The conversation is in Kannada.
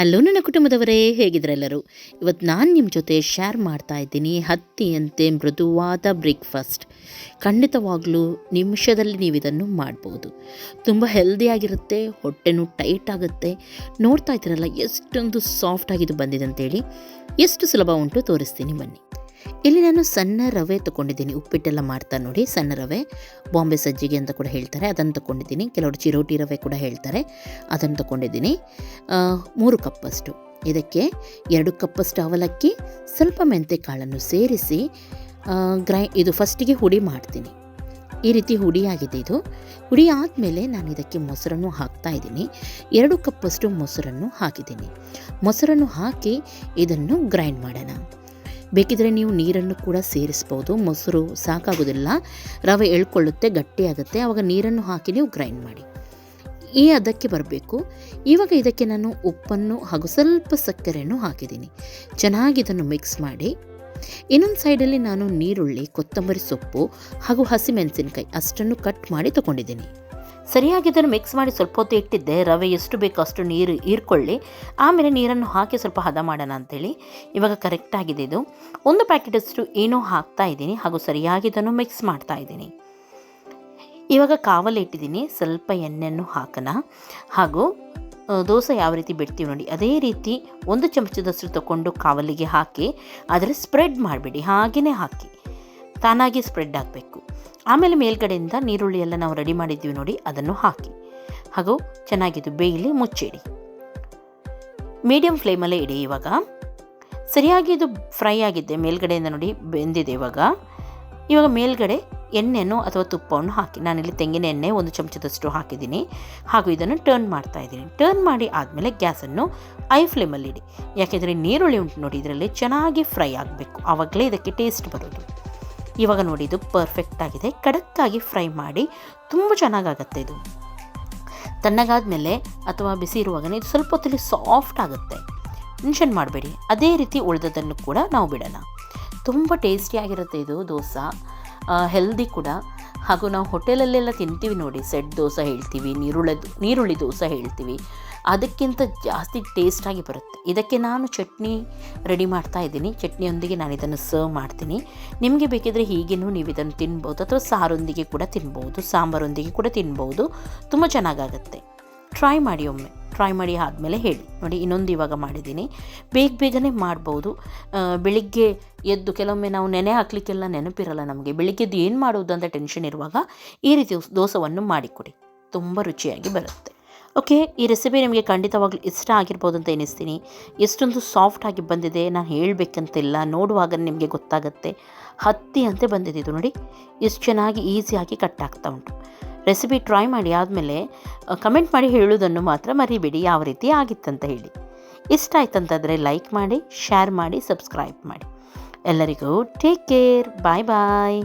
ಹಲೋ, ನನ್ನ ಕುಟುಂಬದವರೇ, ಹೇಗಿದ್ರೆಲ್ಲರೂ? ಇವತ್ತು ನಾನು ನಿಮ್ಮ ಜೊತೆ ಶೇರ್ ಮಾಡ್ತಾ ಇದ್ದೀನಿ ಹತ್ತಿಯಂತೆ ಮೃದುವಾದ ಬ್ರೇಕ್ಫಾಸ್ಟ್ ಖಂಡಿತವಾಗ್ಲೂ ನಿಮಿಷದಲ್ಲಿ ನೀವು ಇದನ್ನು ಮಾಡ್ಬೋದು. ತುಂಬ ಹೆಲ್ದಿಯಾಗಿರುತ್ತೆ ಹೊಟ್ಟೆನೂ ಟೈಟ್ ಆಗುತ್ತೆ. ನೋಡ್ತಾ ಇದ್ದೀರಲ್ಲ, ಎಷ್ಟೊಂದು ಸಾಫ್ಟಾಗಿದು ಬಂದಿದೆ ಅಂತೇಳಿ. ಎಷ್ಟು ಸುಲಭ ಉಂಟು ತೋರಿಸ್ತೀನಿ ಬನ್ನಿ. ಇಲ್ಲಿ ನಾನು ಸಣ್ಣ ರವೆ ತೊಗೊಂಡಿದ್ದೀನಿ. ಉಪ್ಪಿಟ್ಟೆಲ್ಲ ಮಾಡ್ತಾ ನೋಡಿ, ಸಣ್ಣ ರವೆ. ಬಾಂಬೆ ಸಜ್ಜಿಗೆ ಅಂತ ಕೂಡ ಹೇಳ್ತಾರೆ, ಅದನ್ನು ತಗೊಂಡಿದ್ದೀನಿ. ಕೆಲವರು ಚಿರೋಟಿ ರವೆ ಕೂಡ ಹೇಳ್ತಾರೆ, ಅದನ್ನು ತಗೊಂಡಿದ್ದೀನಿ. ಮೂರು ಕಪ್ಪಷ್ಟು. ಇದಕ್ಕೆ ಎರಡು ಕಪ್ಪಷ್ಟು ಅವಲಕ್ಕಿ, ಸ್ವಲ್ಪ ಮೆಂತೆ ಕಾಳನ್ನು ಸೇರಿಸಿ ಗ್ರೈ, ಇದು ಫಸ್ಟಿಗೆ ಹುಡಿ ಮಾಡ್ತೀನಿ. ಈ ರೀತಿ ಹುಡಿ ಆಗಿದೆ ಇದು. ಹುಡಿ ಆದಮೇಲೆ ನಾನು ಇದಕ್ಕೆ ಮೊಸರನ್ನು ಹಾಕ್ತಾ ಇದ್ದೀನಿ. ಎರಡು ಕಪ್ಪಷ್ಟು ಮೊಸರನ್ನು ಹಾಕಿದ್ದೀನಿ. ಮೊಸರನ್ನು ಹಾಕಿ ಇದನ್ನು ಗ್ರೈಂಡ್ ಮಾಡೋಣ. ಬೇಕಿದ್ರೆ ನೀವು ನೀರನ್ನು ಕೂಡ ಸೇರಿಸ್ಬೋದು. ಮೊಸರು ಸಾಕಾಗೋದಿಲ್ಲ. ರವೆ ಎಳ್ಕೊಳ್ಳುತ್ತೆ, ಗಟ್ಟಿಯಾಗುತ್ತೆ. ಆವಾಗ ನೀರನ್ನು ಹಾಕಿ ನೀವು ಗ್ರೈಂಡ್ ಮಾಡಿ. ಈ ಅದಕ್ಕೆ ಬರಬೇಕು. ಇವಾಗ ಇದಕ್ಕೆ ನಾನು ಉಪ್ಪನ್ನು ಹಾಗೂ ಸ್ವಲ್ಪ ಸಕ್ಕರೆಯನ್ನು ಹಾಕಿದ್ದೀನಿ. ಚೆನ್ನಾಗಿ ಇದನ್ನು ಮಿಕ್ಸ್ ಮಾಡಿ. ಇನ್ನೊಂದು ಸೈಡಲ್ಲಿ ನಾನು ನೀರುಳ್ಳಿ, ಕೊತ್ತಂಬರಿ ಸೊಪ್ಪು ಹಾಗೂ ಹಸಿಮೆಣಸಿನಕಾಯಿ ಅಷ್ಟನ್ನು ಕಟ್ ಮಾಡಿ ತೊಗೊಂಡಿದ್ದೀನಿ. ಸರಿಯಾಗಿ ಇದನ್ನು ಮಿಕ್ಸ್ ಮಾಡಿ ಸ್ವಲ್ಪ ಹೊತ್ತು ಇಟ್ಟಿದ್ದೆ. ರವೆ ಎಷ್ಟು ಬೇಕೋ ಅಷ್ಟು ನೀರು ಹೀರ್ಕೊಳ್ಳಿ. ಆಮೇಲೆ ನೀರನ್ನು ಹಾಕಿ ಸ್ವಲ್ಪ ಹದ ಮಾಡೋಣ ಅಂತೇಳಿ. ಇವಾಗ ಕರೆಕ್ಟ್ ಆಗಿದೆ ಇದು. ಒಂದು ಪ್ಯಾಕೆಟಷ್ಟು ಏನೋ ಹಾಕ್ತಾ ಇದ್ದೀನಿ. ಹಾಗೂ ಸರಿಯಾಗಿ ಇದನ್ನು ಮಿಕ್ಸ್ ಮಾಡ್ತಾ ಇದ್ದೀನಿ. ಇವಾಗ ಕಾವಲ್ ಇಟ್ಟಿದ್ದೀನಿ. ಸ್ವಲ್ಪ ಎಣ್ಣೆಯನ್ನು ಹಾಕೋಣ. ಹಾಗೂ ದೋಸೆ ಯಾವ ರೀತಿ ಬಿಡ್ತೀವಿ ನೋಡಿ. ಅದೇ ರೀತಿ ಒಂದು ಚಮಚದಷ್ಟು ತಗೊಂಡು ಕಾವಲಿಗೆ ಹಾಕಿ ಅದರ ಸ್ಪ್ರೆಡ್ ಮಾಡಿಬಿಡಿ. ಹಾಗೆಯೇ ಹಾಕಿ. ತಾನಾಗಿ ಸ್ಪ್ರೆಡ್ ಆಗಬೇಕು. ಆಮೇಲೆ ಮೇಲ್ಗಡೆಯಿಂದ ನೀರುಳ್ಳಿ ಎಲ್ಲ ನಾವು ರೆಡಿ ಮಾಡಿದ್ದೀವಿ ನೋಡಿ, ಅದನ್ನು ಹಾಕಿ. ಹಾಗೂ ಚೆನ್ನಾಗಿದ್ದು ಬೇಯಲಿ ಮುಚ್ಚಿಡಿ. ಮೀಡಿಯಂ ಫ್ಲೇಮಲ್ಲೇ ಇಡಿ ಇವಾಗ. ಸರಿಯಾಗಿ ಇದು ಫ್ರೈ ಆಗಿದ್ದೆ ಮೇಲ್ಗಡೆಯಿಂದ ನೋಡಿ ಬೆಂದಿದೆ ಇವಾಗ. ಇವಾಗ ಮೇಲ್ಗಡೆ ಎಣ್ಣೆಯನ್ನು ಅಥವಾ ತುಪ್ಪವನ್ನು ಹಾಕಿ. ನಾನಿಲ್ಲಿ ತೆಂಗಿನ ಎಣ್ಣೆ ಒಂದು ಚಮಚದಷ್ಟು ಹಾಕಿದ್ದೀನಿ. ಹಾಗೂ ಇದನ್ನು ಟರ್ನ್ ಮಾಡ್ತಾ ಇದ್ದೀನಿ. ಟರ್ನ್ ಮಾಡಿ ಆದಮೇಲೆ ಗ್ಯಾಸನ್ನು ಐ ಫ್ಲೇಮಲ್ಲಿ ಇಡಿ ಯಾಕೆಂದರೆ ನೀರುಳ್ಳಿ ಉಂಟು ನೋಡಿ, ಇದರಲ್ಲಿ ಚೆನ್ನಾಗಿ ಫ್ರೈ ಆಗಬೇಕು. ಆವಾಗಲೇ ಇದಕ್ಕೆ ಟೇಸ್ಟ್ ಬರೋದು. ಇವಾಗ ನೋಡಿ, ಇದು ಪರ್ಫೆಕ್ಟ್ ಆಗಿದೆ. ಖಡಕ್ಕಾಗಿ ಫ್ರೈ ಮಾಡಿ, ತುಂಬ ಚೆನ್ನಾಗಾಗತ್ತೆ ಇದು. ತಣ್ಣಗಾದ್ಮೇಲೆ ಅಥವಾ ಬಿಸಿ ಇರುವಾಗ ಇದು ಸ್ವಲ್ಪ ಹೊತ್ತಲ್ಲಿ ಸಾಫ್ಟ್ ಆಗುತ್ತೆ. ಟೆನ್ಷನ್ ಮಾಡಬೇಡಿ. ಅದೇ ರೀತಿ ಉಳಿದದನ್ನು ಕೂಡ ನಾವು ಬಿಡೋಣ. ತುಂಬ ಟೇಸ್ಟಿಯಾಗಿರುತ್ತೆ ಇದು ದೋಸೆ. ಹೆಲ್ದಿ ಕೂಡ. ಹಾಗೂ ನಾವು ಹೋಟೆಲಲ್ಲೆಲ್ಲ ತಿಂತೀವಿ ನೋಡಿ ಸೆಟ್ ದೋಸೆ ಹೇಳ್ತೀವಿ ನೀರುಳ್ಳಿ ನೀರುಳ್ಳಿ ದೋಸೆ ಹೇಳ್ತೀವಿ. ಅದಕ್ಕಿಂತ ಜಾಸ್ತಿ ಟೇಸ್ಟಾಗಿ ಬರುತ್ತೆ. ಇದಕ್ಕೆ ನಾನು ಚಟ್ನಿ ರೆಡಿ ಮಾಡ್ತಾ ಇದ್ದೀನಿ. ಚಟ್ನಿಯೊಂದಿಗೆ ನಾನು ಇದನ್ನು ಸರ್ವ್ ಮಾಡ್ತೀನಿ. ನಿಮಗೆ ಬೇಕಿದ್ರೆ ಹೀಗೇನೂ ನೀವು ಇದನ್ನು ತಿನ್ಬೋದು, ಅಥವಾ ಸಾರೊಂದಿಗೆ ಕೂಡ ತಿನ್ಬೋದು, ಸಾಂಬಾರೊಂದಿಗೆ ಕೂಡ ತಿನ್ಬೋದು. ತುಂಬ ಚೆನ್ನಾಗಾಗತ್ತೆ. ಟ್ರೈ ಮಾಡಿ ಒಮ್ಮೆ. ಟ್ರೈ ಮಾಡಿ ಆದಮೇಲೆ ಹೇಳಿ. ನೋಡಿ, ಇನ್ನೊಂದು ಇವಾಗ ಮಾಡಿದ್ದೀನಿ. ಬೇಗ ಬೇಗನೆ ಮಾಡ್ಬೋದು. ಬೆಳಿಗ್ಗೆ ಎದ್ದು ಕೆಲವೊಮ್ಮೆ ನಾವು ನೆನೆ ಹಾಕಲಿಕ್ಕೆಲ್ಲ ನೆನಪಿರಲ್ಲ ನಮಗೆ. ಬೆಳಿಗ್ಗೆದ್ದು ಏನು ಮಾಡೋದು ಅಂತ ಟೆನ್ಷನ್ ಇರುವಾಗ ಈ ರೀತಿ ದೋಸವನ್ನು ಮಾಡಿಕೊಡಿ. ತುಂಬ ರುಚಿಯಾಗಿ ಬರುತ್ತೆ. ಓಕೆ, ಈ ರೆಸಿಪಿ ನಿಮಗೆ ಖಂಡಿತವಾಗ್ಲೂ ಇಷ್ಟ ಆಗಿರ್ಬೋದು ಅಂತ ಎನಿಸ್ತೀನಿ ಎಷ್ಟೊಂದು ಸಾಫ್ಟ್ ಆಗಿ ಬಂದಿದೆ. ನಾನು ಹೇಳಬೇಕಂತಿಲ್ಲ ನೋಡುವಾಗ ನಿಮಗೆ ಗೊತ್ತಾಗುತ್ತೆ. ಹತ್ತಿ ಅಂತೆ ಬಂದಿದ್ದು ನೋಡಿ. ಎಷ್ಟು ಚೆನ್ನಾಗಿ ಈಸಿಯಾಗಿ ಕಟ್ ಆಗ್ತಾ ಉಂಟು. ರೆಸಿಪಿ ಟ್ರೈ ಮಾಡಿ ಆದಮೇಲೆ ಕಮೆಂಟ್ ಮಾಡಿ ಹೇಳೋದನ್ನು ಮಾತ್ರ ಮರಿಬೇಡಿ. ಯಾವ ರೀತಿ ಆಗಿತ್ತಂತ ಹೇಳಿ. ಇಷ್ಟ ಆಯ್ತಂತಾದರೆ ಲೈಕ್ ಮಾಡಿ ಶೇರ್ ಮಾಡಿ ಸಬ್ಸ್ಕ್ರೈಬ್ ಮಾಡಿ. ಎಲ್ಲರಿಗೂ ಟೇಕ್ ಕೇರ್ ಬಾಯ್ ಬಾಯ್